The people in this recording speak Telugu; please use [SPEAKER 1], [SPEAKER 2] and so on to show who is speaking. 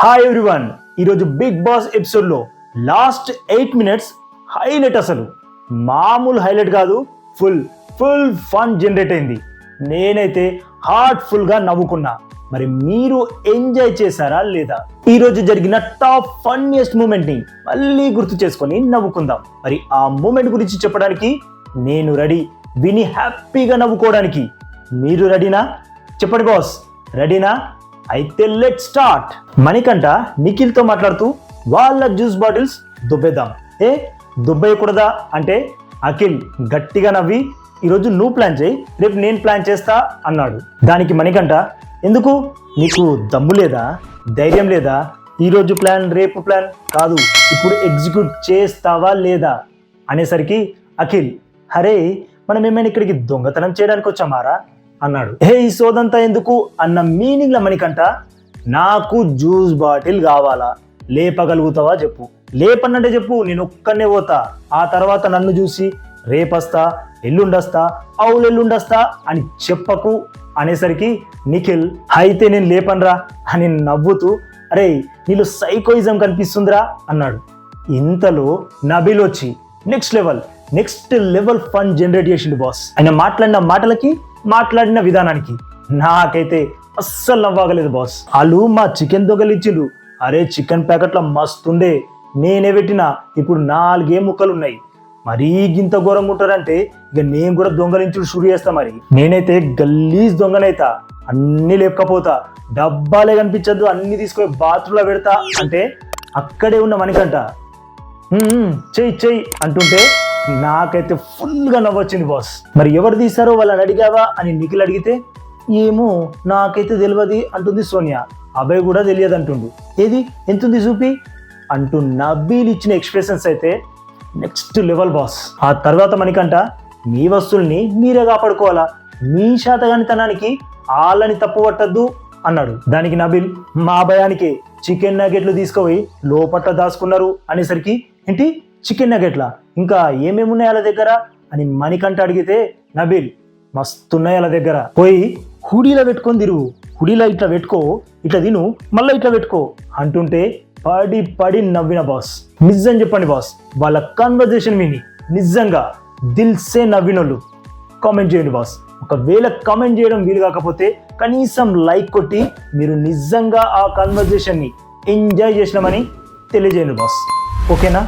[SPEAKER 1] హాయ్ ఎవ్రీవన్ ఈరోజు బిగ్ బాస్ ఎపిసోడ్లో లాస్ట్ ఎయిట్ మినిట్స్ హైలైట్ అసలు. మామూలు హైలైట్ కాదు ఫుల్ ఫుల్ ఫన్ జనరేట్ అయింది. నేనైతే హార్ట్ఫుల్గా నవ్వుకున్నా. మరి మీరు ఎంజాయ్ చేశారా లేదా? ఈరోజు జరిగిన టాప్ ఫన్నీయెస్ట్ మూమెంట్ని మళ్ళీ గుర్తు చేసుకొని నవ్వుకుందాం. మరి ఆ మూమెంట్ గురించి చెప్పడానికి నేను రెడీ విని హ్యాపీగా నవ్వుకోవడానికి మీరు రెడీనా చెప్పండి బాస్ రెడీనా అయితే లెట్ స్టార్ట్ మణికంట నిఖిల్తో మాట్లాడుతూ వాళ్ళ జ్యూస్ బాటిల్స్ దుబ్బేద్దాం. ఏ దుబ్బేయకూడదా? అంటే అఖిల్ గట్టిగా నవ్వి ఈరోజు నువ్వు ప్లాన్ చేయి రేపు నేను ప్లాన్ చేస్తా అన్నాడు. దానికి మణికంట ఎందుకు? నీకు దమ్ము లేదా? ధైర్యం లేదా? ఈరోజు ప్లాన్ రేపు ప్లాన్ కాదు. ఇప్పుడు ఎగ్జిక్యూట్ చేస్తావా లేదా? అనేసరికి అఖిల్ హరే మనం ఏమైనా ఇక్కడికి దొంగతనం చేయడానికి వచ్చామారా అన్నాడు. హే ఈ సోదంతా ఎందుకు? అన్న మీనింగ్ల మణికంట నాకు జ్యూస్ బాటిల్ కావాలా? లేపగలుగుతావా చెప్పు. లేపన్నంటే చెప్పు నేను ఒక్కనే పోతా. ఆ తర్వాత నన్ను చూసి రేపస్తా ఎల్లుండస్తా అవులు ఎల్లుండస్తా అని చెప్పకు అనేసరికి నిఖిల్ అయితే నేను లేపన్రా అని నవ్వుతూ అరే నీళ్ళు సైకోయిజం కనిపిస్తుందిరా అన్నాడు. ఇంతలో నబిల్ వచ్చి next level next level fun generate చేసిండు బాస్. ఆయన మాట్లాడిన మాటలకి మాట్లాడిన విధానానికి నాకైతే అస్సలు నవ్వాగలేదు బాస్. వాళ్ళు మా చికెన్ దొంగలిచ్చిండు అరే చికెన్ ప్యాకెట్ల మస్తుండే. నేనే పెట్టినా. ఇప్పుడు నాలుగే ముక్కలు ఉన్నాయి మరీ గింత ఘోరంగా ఉంటారంటే ఇక నేను కూడా దొంగలించుడు షురు చేస్తా మరి. నేనైతే గల్లీజ్ దొంగనైతా. అన్ని లేకపోతా. డబ్బాలే కనిపించద్దు. అన్ని తీసుకొని బాత్రూంలో పెడతా. అంటే అక్కడే ఉన్న మణికంట చెయ్యి చెయ్యి అంటుంటే నాకైతే ఫుల్గా నవ్వొచ్చింది బాస్ మరి ఎవరు తీశారో వాళ్ళని అడిగావా అని నిఖిల్ అడిగితే ఏమో నాకైతే తెలియదు అంటుంది సోనియా. అభయ్ కూడా తెలియదు అంటుండు ఏది? ఎంతుంది చూపి? అంటూ నబ్బీలు ఇచ్చిన ఎక్స్ప్రెషన్స్ అయితే నెక్స్ట్ లెవెల్ బాస్ ఆ తర్వాత మనకంట మీ వస్తువుల్ని మీరే కాపాడుకోవాలా? మీ శాతగానితనానికి వాళ్ళని తప్పు పట్టద్దు అన్నాడు. దానికి నబిల్ మా భయానికి చికెన్ నగెట్లు తీసుకుపోయి లోపట్ల దాచుకున్నారు అనేసరికి ఏంటి? చికెన్ నగెట్లా? ఇంకా ఏమేమి ఉన్నాయి వాళ్ళ దగ్గర? అని మణికంట అడిగితే నబీల్ మస్తున్నాయి వాళ్ళ దగ్గర. పోయి హుడీలో పెట్టుకొని తిరుగు. హుడీలో ఇట్లా పెట్టుకో ఇట్లా తిను మళ్ళీ ఇట్లా పెట్టుకో అంటుంటే పడి పడి నవ్విన బాస్. నిజం చెప్పండి బాస్ వాళ్ళ కన్వర్జేషన్ విని. నిజంగా దిల్సే నవ్వినోళ్ళు. కామెంట్ చేయండి బాస్. ఒకవేళ కామెంట్ చేయడం వీలు కాకపోతే కనీసం లైక్ కొట్టి మీరు నిజంగా ఆ కన్వర్జేషన్ని ఎంజాయ్ చేసినామని తెలియజేయండి బాస్. ఓకేనా